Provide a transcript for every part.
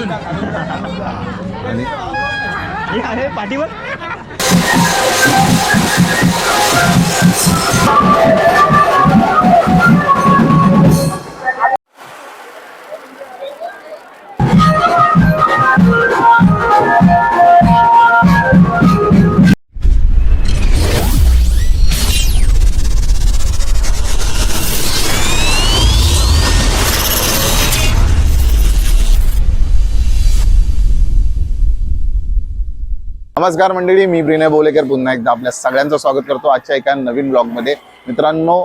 अर्जुन आणि? हे आहे पाठीवर. नमस्कार मंडळी मी ब्रिनय बोलेकर. पुन्हा एकदा आपल्या सगळ्यांचं स्वागत करतो आजच्या एका नवीन ब्लॉगमध्ये. मित्रांनो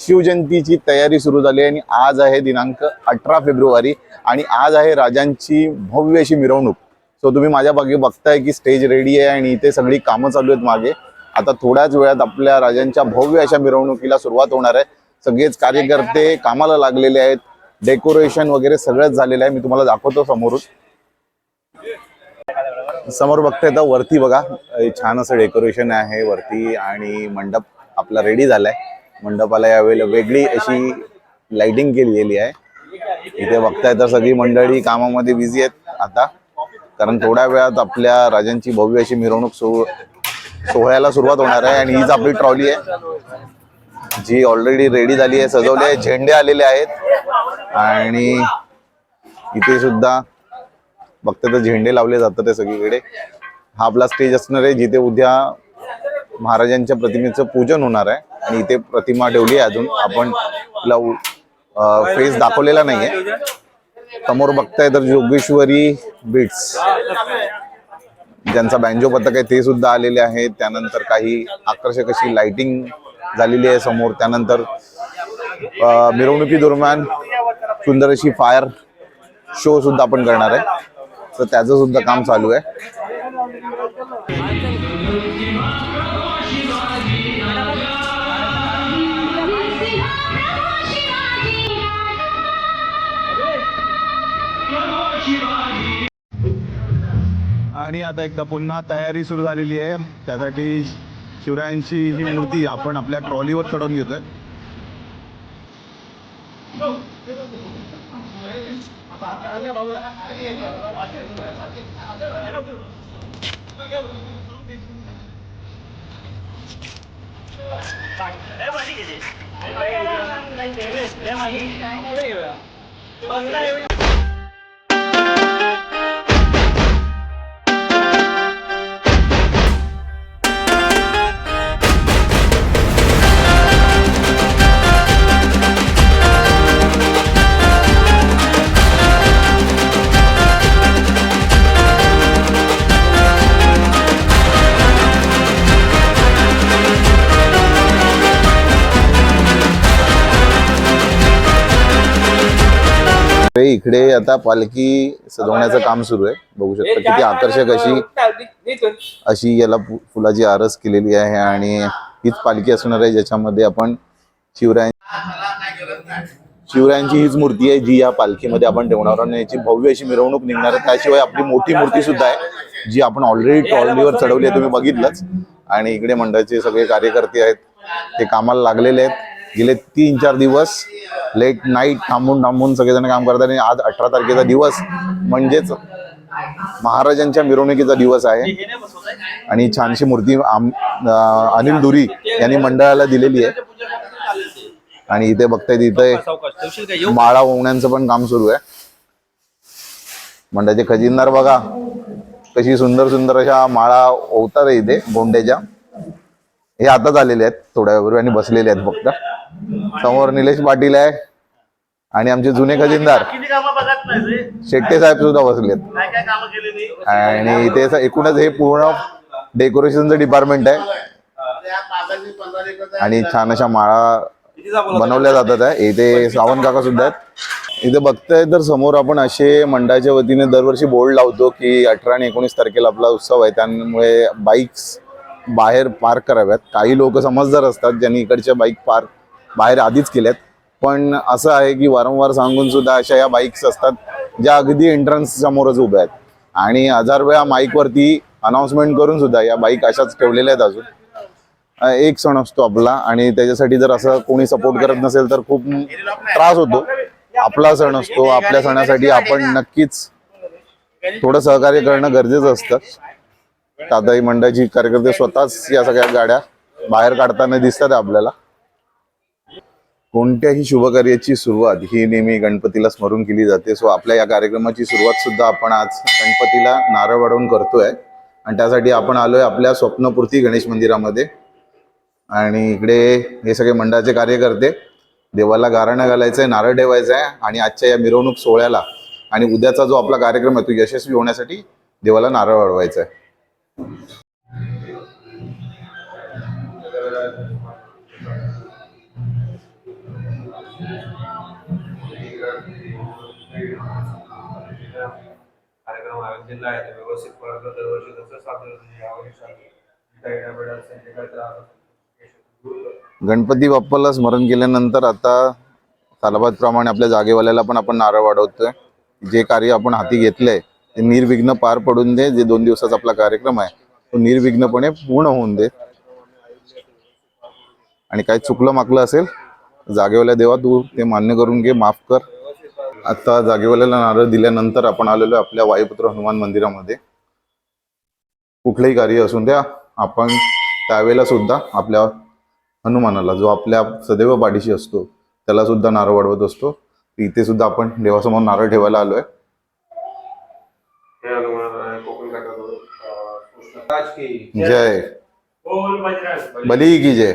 शिवजयंतीची तयारी सुरू झाली आहे आणि आज आहे दिनांक अठरा फेब्रुवारी आणि आज आहे राजांची भव्य अशी मिरवणूक. सो तुम्ही माझ्या बागे बघताय की स्टेज रेडी आहे आणि इथे सगळी कामं चालू आहेत मागे. आता थोड्याच वेळात आपल्या राजांच्या भव्य अशा मिरवणुकीला सुरुवात होणार आहे. सगळेच कार्यकर्ते कामाला लागलेले आहेत. डेकोरेशन वगैरे सगळंच झालेलं आहे. मी तुम्हाला दाखवतो समोरून. समोर बघताय तर वरती बघा. छान असं डेकोरेशन आहे वरती आणि मंडप आपला रेडी झालाय. मंडपाला यावेळेला वेगळी अशी लाइटिंग केलेली आहे. इथे बघताय तर सगळी मंडळी कामामध्ये बिझी आहेत आता. कारण थोड्या वेळात आपल्या राजांची भव्य अशी मिरवणूक सो सोहळ्याला सुरुवात होणार आहे आणि हीच आपली ट्रॉली आहे. जी ऑलरेडी रेडी झाली आहे सजवली आहे झेंडे आलेले आहेत. आणि इथे सुद्धा फक्त तर झेंडे लावले जातात ते सगळीकडे. हा आपला स्टेज असणार आहे जिथे उद्या महाराजांच्या प्रतिमेचं पूजन होणार आहे. आणि इथे प्रतिमा ठेवली आहे अजून. आपण तिला फेस दाखवलेला नाहीये. समोर बघताय तर जोगेश्वरी बीट्स ज्यांचा बँजो पथक आहे ते सुद्धा आलेले आहेत. त्यानंतर काही आकर्षक अशी लाइटिंग झालेली आहे समोर. त्यानंतर मिरवणुकी दरम्यान सुंदर अशी फायर शो सुद्धा आपण करणार आहे. तर त्याचं सुद्धा काम चालू आहे. आणि आता एकदा पुन्हा तयारी सुरू झालेली आहे. त्यासाठी शिवरायांची ही मूर्ती आपण आपल्या ट्रॉलीवर चढवून घेतोय. ते इकडे आता पालखी सजवण्याचं काम सुरू आहे. बघू शकता किती आकर्षक अशी अशी याला फुलाची आरस केलेली आहे आणि हीच पालखी असणार आहे ज्याच्यामध्ये आपण शिवराय शिवरायांची हीच मूर्ती आहे जी या पालखीमध्ये आपण ठेवणार आहोत. आणि याची भव्य अशी मिरवणूक निघणार आहे. त्याशिवाय आपली मोठी मूर्ती सुद्धा आहे जी आपण ऑलरेडी ट्रॉलीवर चढवली आहे. तुम्ही बघितलंच. आणि इकडे मंडळाचे सगळे कार्यकर्ते आहेत. ते कामाला लागलेले आहेत. गेले तीन चार दिवस लेट नाईट थांबून थांबून सगळेजण काम करतात आणि आज अठरा तारखेचा दिवस म्हणजेच महाराजांच्या मिरवणुकीचा दिवस आहे. आणि छानशी मूर्ती अनिल दुरी यांनी मंडळाला दिलेली आहे. आणि इथे बघताय इथे माळा ओवण्याचं पण काम सुरू आहे. मंडळाचे खजिनदार बघा कशी सुंदर सुंदर अशा माळा ओवतात इथे गोंड्याच्या. हे आताच आलेले आहेत थोड्या वेळापूर्वी आणि बसलेले आहेत फक्त. समोर निलेश पाटील आहे आणि आमचे जुने खजिनदार. शेट्टे साहेब सुद्धा बसलेत. आणि इथे एकूणच हे पूर्ण डेकोरेशनचं डिपार्टमेंट आहे. आणि छान अशा माळा बनवल्या जातात आहे. इथे सावंत काका सुद्धा आहेत. इथे बघताय तर समोर आपण असे मंडळाच्या वतीने दरवर्षी बोर्ड लावतो की अठरा आणि एकोणीस तारखेला आपला उत्सव आहे. त्यामुळे बाईक्स बाहेर पार्क कराव्यात. काही लोक समजदार असतात ज्यांनी इकडच्या बाईक पार्क बाहेर आधीच केल्यात. पण असं आहे की वारंवार सांगून सुद्धा अशा या बाईक्स असतात ज्या अगदी एंट्रन्स समोरच उभ्या आहेत. आणि हजार वेळा माईकवरती अनाऊन्समेंट करून सुद्धा या बाईक अशाच ठेवलेल्या आहेत अजून. एक सण असतो आपला आणि त्याच्यासाठी जर असं कोणी सपोर्ट करत नसेल तर खूप त्रास होतो. आपला सण असतो आपल्या सणासाठी आपण नक्कीच थोडं सहकार्य करणं गरजेचं असतं. दादाई मंडळाची कार्यकर्ते स्वतःच या सगळ्या गाड्या बाहेर काढताना दिसतात आपल्याला. कोणत्याही शुभकार्याची सुरुवात ही नेहमी गणपतीला स्मरून केली जाते. सो आपल्या या कार्यक्रमाची सुरुवात सुद्धा आपण आज गणपतीला नारळ वाढवून करतोय. आणि त्यासाठी आपण आलोय आपल्या स्वप्नपूर्ती गणेश मंदिरामध्ये. आणि इकडे हे सगळे मंडळाचे कार्यकर्ते देवाला गाराणं घालायचंय नारळ ठेवायचं आहे आणि आजच्या या मिरवणूक सोहळ्याला आणि उद्याचा जो आपला कार्यक्रम आहे तो यशस्वी होण्यासाठी देवाला नारळ वाढवायचा आहे कार्यक्रम आहे व्यवस्थित पडलं दरवर्षी तसं सादर यावर्षी गणपती बाप्पाला स्मरण केल्यानंतर आता तालाबाद प्रमाणे आपल्या जागेवाल्याला पण आपण नारळ वाढवतोय. जे कार्य आपण हाती घेतलंय ते निर्विघ्न पार पडून दे जे दोन दिवसाचा आपला कार्यक्रम आहे तो निर्विघ्नपणे पूर्ण होऊन दे. आणि काय चुकलं माकलं असेल जागेवाल्या देवा तू ते मान्य करून घे माफ कर. आता जागेवाल्याला नारळ दिल्यानंतर आपण आलेलो आपल्या वायुपुत्र हनुमान मंदिरामध्ये. कुठलंही कार्य असून द्या आपण त्यावेळेला सुद्धा आपल्या हनुमानाला जो आपल्या सदैव पाठीशी असतो त्याला सुद्धा नारळ वाढवत असतो. इथे सुद्धा आपण देवासमोर नारळ ठेवायला आलोय. हे जय. बोल बजरंग. बली की जय.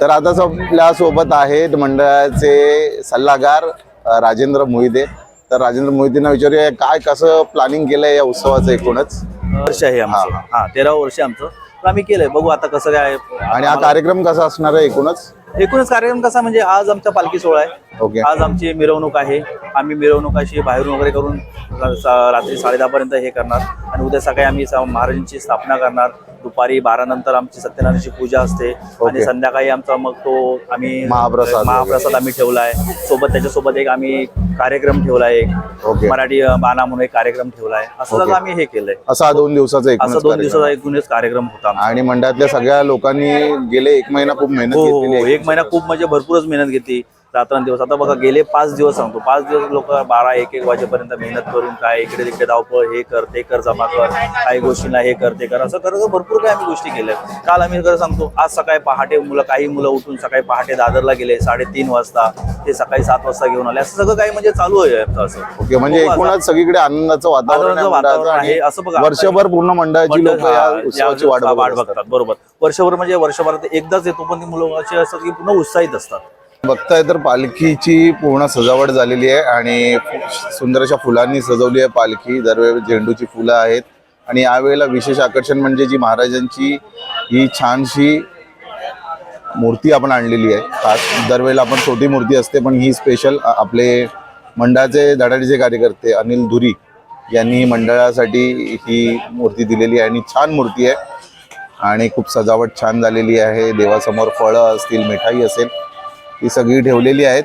तर आताच आपल्यासोबत आहेत मंडळाचे सल्लागार राजेंद्र मोहिते तर राजेंद्र मोहितेंना विचारूया काय कसं प्लॅनिंग केलंय या उत्सवाचं एकूणच? वर्ष आहे आमचं. हा, हा. तेरावं वर्ष आमचं. तर आम्ही केलंय. बघू आता कसं काय आणि हा कार्यक्रम कसा असणार आहे एकूणच? एकूणच कार्यक्रम कसा म्हणजे आज आमचा पालखी सोहळा आहे. ओके. आज आमची मिरवणूक आहे. आम्ही मिरवणूक अशी बाहेरून वगैरे करून रा- सा- रात्री साडेदहा पर्यंत हे करणार. आणि उद्या सकाळी आम्ही सा- महाराजांची स्थापना करणार. दुपारी बारा नंतर आमची सत्यनारायणची पूजा असते. आणि संध्याकाळी आमचा मग तो आम्ही महाप्रसाद. महाप्रसाद आम्ही ठेवलाय. सोबत त्याच्यासोबत एक आम्ही कार्यक्रम ठेवलाय. एक ओके. मराठी बाणा म्हणून एक कार्यक्रम ठेवलाय. असं ओके. सगळं आम्ही हे केलंय. असा दोन दिवसाचा असं दोन. दिवसाचा एकूणच कार्यक्रम होता. आणि मंडळातल्या सगळ्या लोकांनी गेले एक महिना खूप मेहनत हो हो आहे. एक महिना खूप म्हणजे भरपूरच मेहनत घेतली. रात्रंदिवस. आता बघा गेले पाच दिवस सांगतो. पाच दिवस लोक बारा एक एक वाजेपर्यंत मेहनत करून काय इकडे तिकडे धावपळ हे कर ते कर जमा कर काही गोष्टींना हे कर ते कर असं करत भरपूर काही आम्ही गोष्टी केल्या. काल आम्ही खरं सांगतो आज सकाळी पहाटे मुलं काही मुलं उठून सकाळी पहाटे दादरला गेले साडेतीन वाजता ते सकाळी सात वाजता घेऊन आले. असं सगळं काही म्हणजे चालू आहे असं. ओके म्हणजे एकूणच सगळीकडे आनंदाचं वातावरण आहे वातावरण आहे. असं बघा, वर्षभर पूर्ण मंडळाची लोक या उत्सवाची वाट. बघतात. बरोबर. वर्षभर म्हणजे वर्षभरात एकदाच येतो पण ती मुलं असतात की पुन्हा उत्साहित असतात. बघताय तर पालखीची पूर्ण सजावट झालेली आहे आणि सुंदर अशा फुलांनी सजवली आहे पालखी. दरवेळी झेंडूची फुलं आहेत. आणि यावेळेला विशेष आकर्षण म्हणजे जी महाराजांची ही छानशी मूर्ती आपण आणलेली आहे. खास दरवेळेला आपण छोटी मूर्ती असते पण ही स्पेशल आपले मंडळाचे धडाडीचे कार्यकर्ते अनिल धुरी यांनी मंडळासाठी ही मूर्ती दिलेली आहे आणि छान मूर्ती आहे. आणि खूप सजावट छान झालेली आहे. देवासमोर फळं असतील मिठाई असेल ही सगळी ठेवलेली आहेत.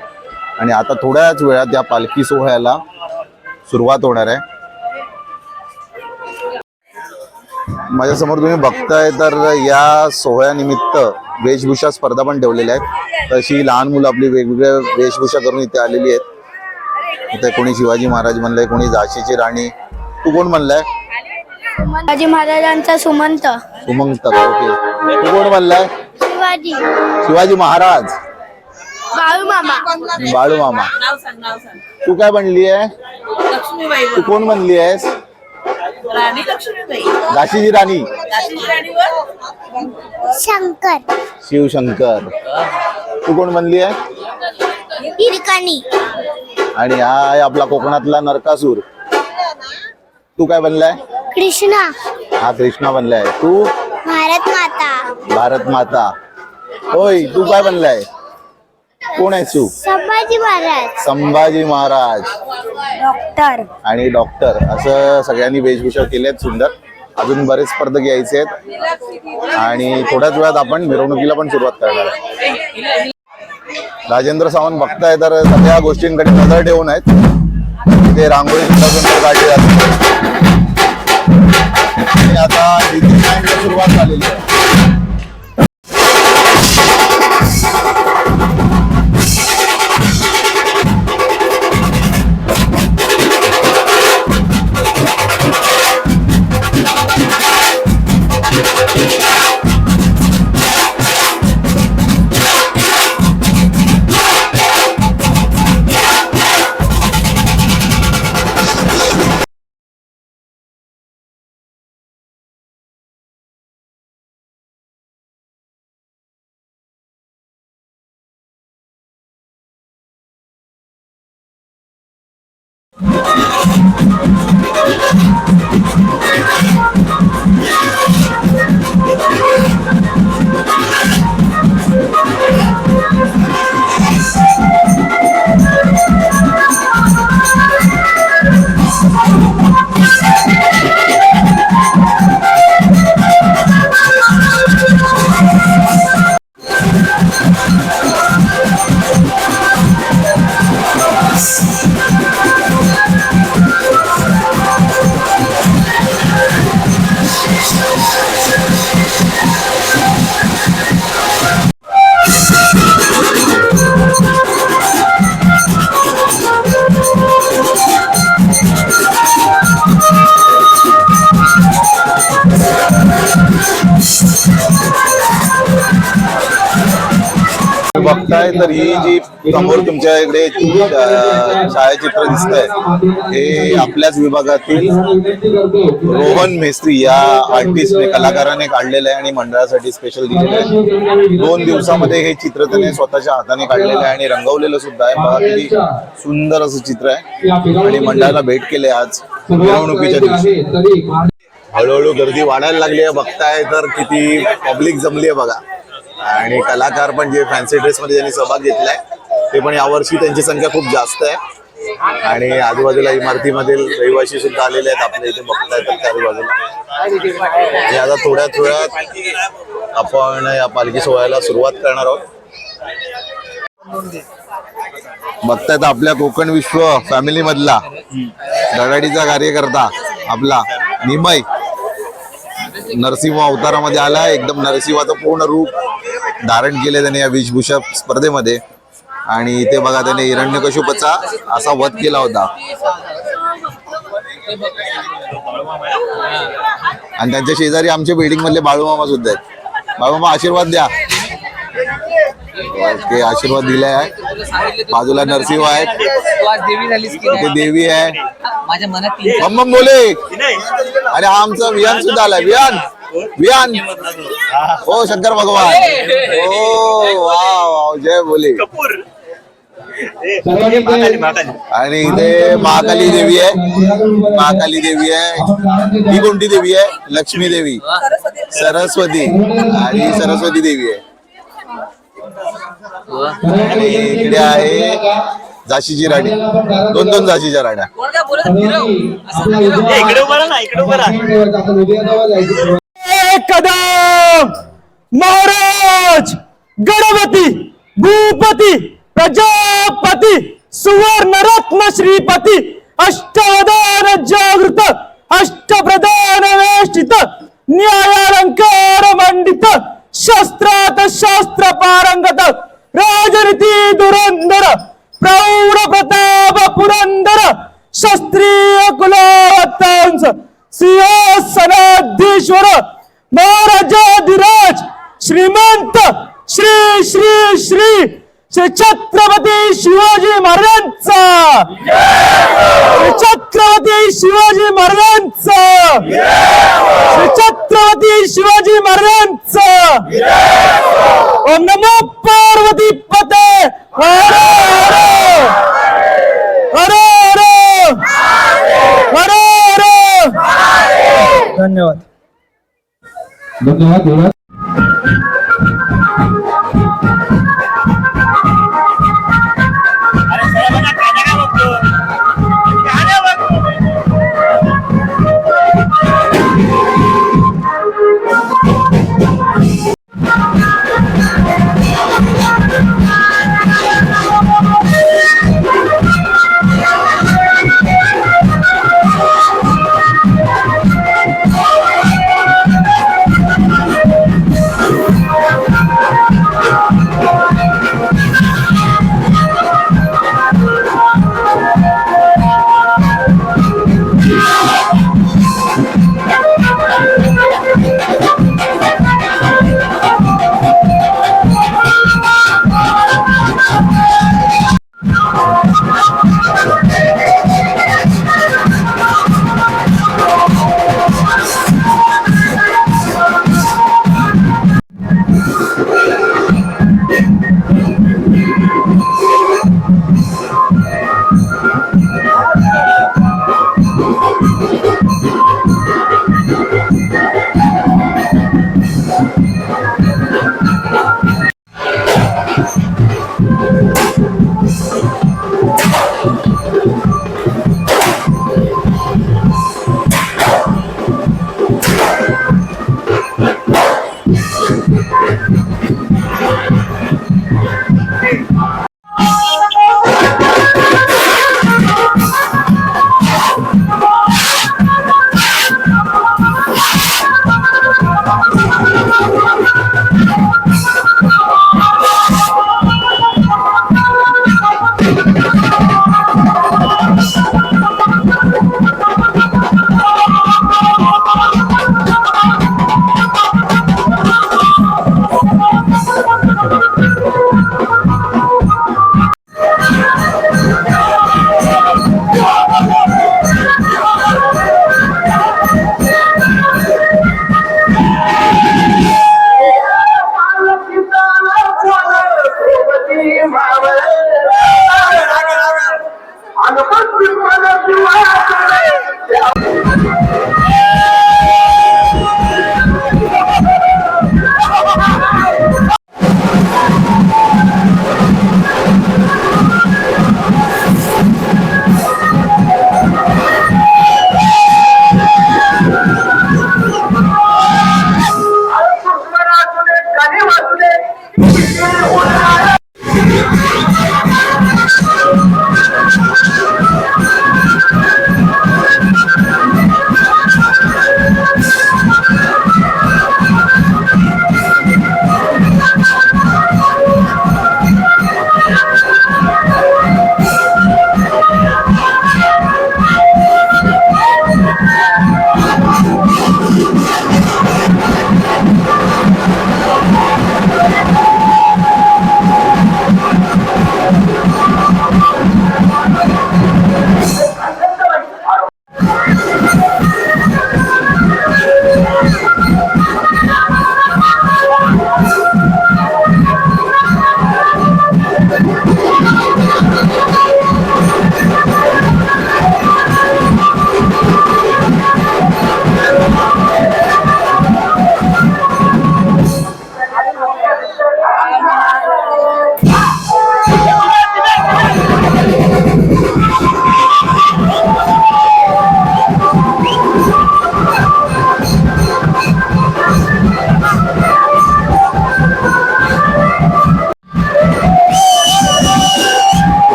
आणि आता थोड्याच वेळात या पालखी सोहळ्याला सुरुवात होणार आहे. माझ्यासमोर तुम्ही बघताय तर या सोहळ्यानिमित्त वेशभूषा स्पर्धा पण ठेवलेल्या आहेत. तशी लहान मुलं आपली वेगवेगळ्या वेशभूषा करून इथे आलेली आहेत. इथे कोणी शिवाजी महाराज म्हणलंय कोणी झाशीची राणी. तू कोण म्हणलाय? शिवाजी महाराजांचा सुमंत. सुमंत ओके तू कोण म्हणलाय? शिवाजी. शिवाजी महाराज. बाळू मामा. बाळू मामा. नाव सांग नाव सांग. तू काय म्हणली आहे? लक्ष्मीबाई तू कोण म्हणली आहेस राणी लक्ष्मीबाई. झाशीची राणी. झाशीची राणीवर? शंकर. शिवशंकर. तू कोण म्हणली आहे? हिरकणी. आणि हा आहे आपला कोकणातला नरकासूर. तू काय बनलाय? कृष्णा. हा कृष्णा बनलाय. तू? भारत माता. भारत माता. होय तू काय बनलाय? कोण आहे तू? संभाजी महाराज. संभाजी महाराज. डॉक्टर. आणि डॉक्टर. असं सगळ्यांनी वेशभूषा केली आहेत सुंदर. अजून बरेच स्पर्धक यायचे आहेत. आणि थोड्याच वेळात आपण मिरवणुकीला पण सुरुवात करणार आहे राजेंद्र सावंत बघताय तर सगळ्या गोष्टींकडे नजर ठेवून आहेत. ते रांगोळी सुद्धा काढली जाते. बघताय तर ही जी समोर तुमच्या इकडे छायाचित्र दिसत आहे हे आपल्याच विभागातील रोहन मेस्त्री या आर्टिस्टने कलाकाराने काढलेलं आहे आणि मंडळासाठी स्पेशल दिलेलं आहे. दोन दिवसामध्ये हे चित्र त्याने स्वतःच्या हाताने काढलेलं आहे आणि रंगवलेलं सुद्धा आहे. बघा किती सुंदर असं चित्र आहे. आणि मंडळाला भेट केले आज मिरवणुकीच्या दिवशी. हळूहळू गर्दी वाढायला लागली आहे. बघताय तर किती पब्लिक जमली आहे बघा. आणि कलाकार पण जे फॅन्सी ड्रेस मध्ये ज्यांनी सहभाग घेतलाय ते पण यावर्षी त्यांची संख्या खूप जास्त आहे. आणि आजूबाजूला इमारतीमधील रहिवासी सुद्धा आलेले आहेत आपल्या इथे बघताय तर त्या आणि आता थोड्या थोड्यात आपण या पालखी सोहळ्याला सुरुवात करणार आहोत. बघतायत आपल्या कोकण विश्व फॅमिली मधला धडाडीचा कार्यकर्ता आपला निमय नरसिंह अवतारामध्ये आला एकदम नरसिंहाचं पूर्ण रूप धारण केले त्याने या वेशभूषा स्पर्धेमध्ये. आणि इथे बघा त्याने हिरण्यकशुपचा असा वध केला होता. आणि त्यांच्या शेजारी आमच्या बिल्डिंग मधले बाळूमामा सुद्धा आहेत. बाळूमामा आशीर्वाद द्या. ओके आशीर्वाद दिलाय. आहे बाजूला नरसिंह आहेत. तू देवी आहे. माझ्या मनात बोले. अरे हा आमचा विहान सुद्धा आलाय. विहान! विहान. हो शंकर भगवान. हो वा वा जय बोले. कपूर. आणि इथे महाकाली देवी आहे. महाकाली देवी आहे. ही कोणती देवी आहे. लक्ष्मी देवी. सरस्वती. आणि सरस्वती देवी आहे. आणि इकडे आहे झाशीची राणी. दोन दोन झाशीच्या राण्या. इकडे उभा ना इकडे उभा राहा कदम. महाराज गणपती भूपती प्रजापती सुवर्ण रत्न श्रीपती अष्टवदान जागृत अष्टप्रधान वेष्टित न्यायालंकार मंडित शस्त्रात शास्त्र पारंगत राजनीती धुरंधर प्रौढ प्रताप पुरंदर शास्त्रीय कुलावतांस सिंहासनाधीश्वर महाराजाधिराज श्रीमंत श्री श्री श्री श्री छत्रपती शिवाजी महाराजांचा. श्री छत्रपती शिवाजी महाराजांचा. श्री छत्रपती शिवाजी महाराजांचा. ओम नमो पार्वती पते. हरे हरे. हरे हरे. हरे हर. धन्यवाद. धन्यवाद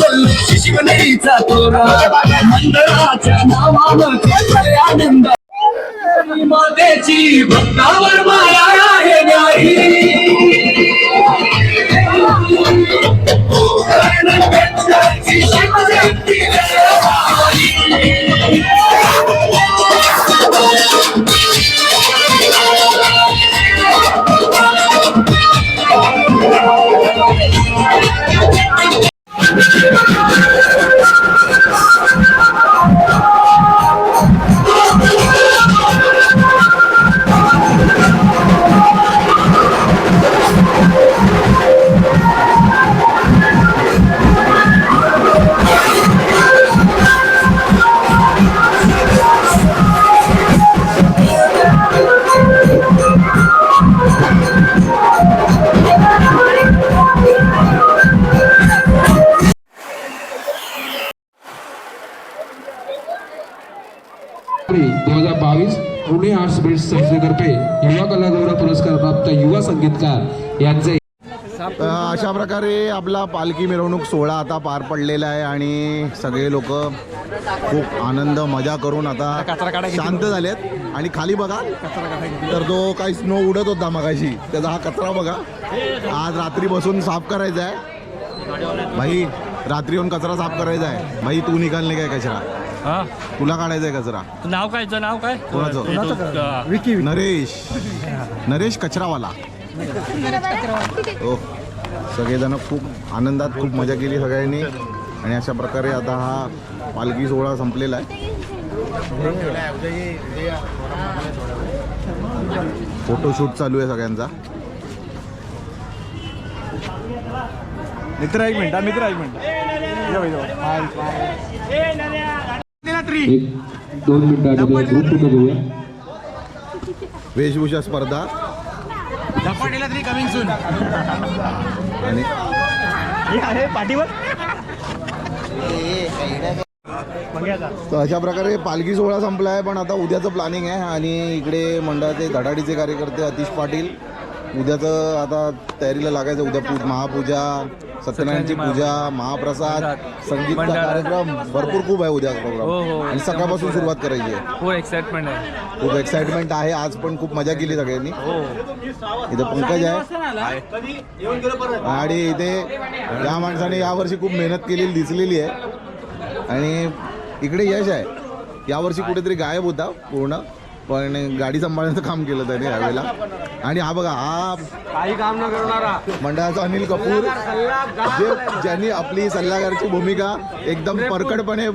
शिकणीचा तोरा मंडळाच्या नावावर केलाय आनंद. मातेची भक्तावर माया आहे नाही प्रकारे आपला पालखी मिरवणूक सोहळा आता पार पडलेला आहे आणि सगळे लोक खूप आनंद मजा करून आता शांत झालेत. आणि खाली बघा तर जो काही स्नो उडत होता मगाशी त्याचा हा कचरा बघा. आज रात्री बसून साफ करायचा आहे. भाई रात्री येऊन कचरा साफ करायचा आहे. भाई तू निघालणे काय कचरा? तुला काढायचा आहे कचरा. नाव काय नाव काय? कोणाचं? नरेश. नरेश कचरावाला. हो सगळेजण खूप आनंदात खूप मजा केली सगळ्यांनी. आणि अशा प्रकारे आता हा पालखी सोहळा संपलेला आहे. फोटोशूट चालू आहे सगळ्यांचा. मित्र एक मिनिट मित्र एक मिनिट. एक दोन मिनिटांमध्ये ग्रुप आणि पाठीवर? तर अशा प्रकारे पालखी सोहळा संपला आहे पण आता उद्याचं प्लॅनिंग आहे आणि इकडे मंडळाचे धडाडीचे कार्यकर्ते अतिश पाटील. उद्याचं आता तयारीला लागायचं उद्या महापूजा सत्यनारायणची पूजा महाप्रसाद संगीतचा कार्यक्रम भरपूर खूप आहे उद्या प्रोग्राम आणि सकाळपासून सुरुवात करायची आहे. खूप एक्साइटमेंट आहे. खूप एक्साइटमेंट आहे. आज पण खूप मजा केली सगळ्यांनी. इथे पंकज आहे. आणि इथे या माणसाने यावर्षी खूप मेहनत केलेली दिसलेली आहे. आणि इकडे यश आहे. यावर्षी कुठेतरी गायब होता पूर्ण. पण गाडी सांभाळण्याचं काम केलं त्याने यावेळेला. आणि हा बघा हा काही काम न करणारा. मंडळाचा अनिल कपूर जे ज्यांनी आपली सल्लागारची भूमिका एकदम परकडपणे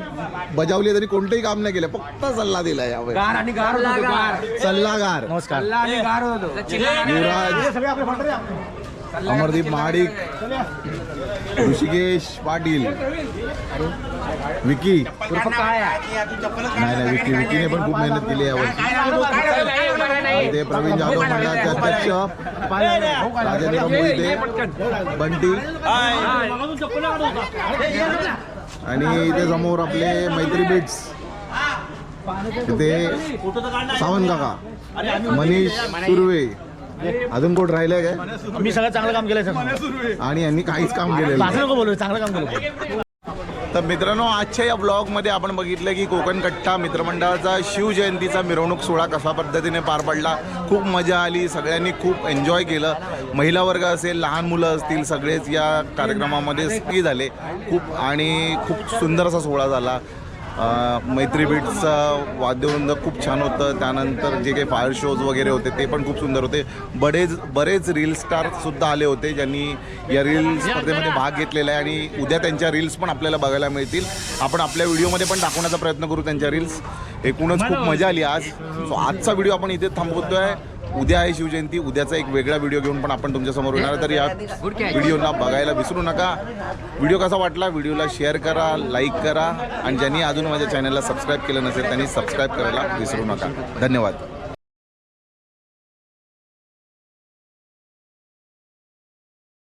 बजावली त्यांनी कोणतंही काम नाही केलं फक्त सल्ला दिला यावेळी गार आणि गार होतो तो, गार. सल्लागार. नमस्कार. युवराज. अमरदीप महाडिक ऋषिकेश पाटील विकी. नाही नाही विकी विकीने पण खूप मेहनत केली आहे यावर्षी प्रवीण जाधव मंडळाचे अध्यक्ष राजेंद्र मोहिते बंटी. आणि इथे समोर आपले मैत्री बिट्स इथे सावंत काका मनीष सुर्वे अजून कोण राहिलंय काय? मी सगळं चांगलं काम केलंय सर आणि यांनी काहीच काम केलेलं नाही. नको बोलू चांगलं काम केलं तर मित्रांनो आजच्या या ब्लॉगमध्ये आपण बघितलं की कोकण कट्टा मित्रमंडळाचा शिवजयंतीचा मिरवणूक सोहळा कशा पद्धतीने पार पडला. खूप मजा आली सगळ्यांनी खूप एन्जॉय केलं. महिला वर्ग असेल लहान मुलं असतील सगळेच या कार्यक्रमामध्ये सहभागी झाले. खूप आणि खूप सुंदर असा सोहळा झाला. मैत्री वाद्यवृंद खूप छान होतं. त्यानंतर जे काही फायर शोज वगैरे होते ते पण खूप सुंदर होते. बरेच बरेच रील स्टारसुद्धा आले होते ज्यांनी या रील स्पर्धेमध्ये भाग घेतलेला आहे आणि उद्या त्यांच्या रील्स पण आपल्याला बघायला मिळतील. आपण आपल्या व्हिडिओमध्ये पण दाखवण्याचा प्रयत्न करू त्यांच्या रील्स एकूणच खूप मजा आली आज. सो आजचा व्हिडिओ आपण इथे थांबवतोय. उद्या आहे शिवजयंती उद्याचा एक वेगळा व्हिडिओ घेऊन पण आपण तुमच्यासमोर येणार तर या व्हिडिओला बघायला विसरू नका. व्हिडिओ कसा वाटला? व्हिडिओला शेअर करा लाईक करा. आणि ज्यांनी अजून माझ्या चॅनलला सबस्क्राईब केलं नसेल त्यांनी सबस्क्राईब करायला विसरू नका. धन्यवाद.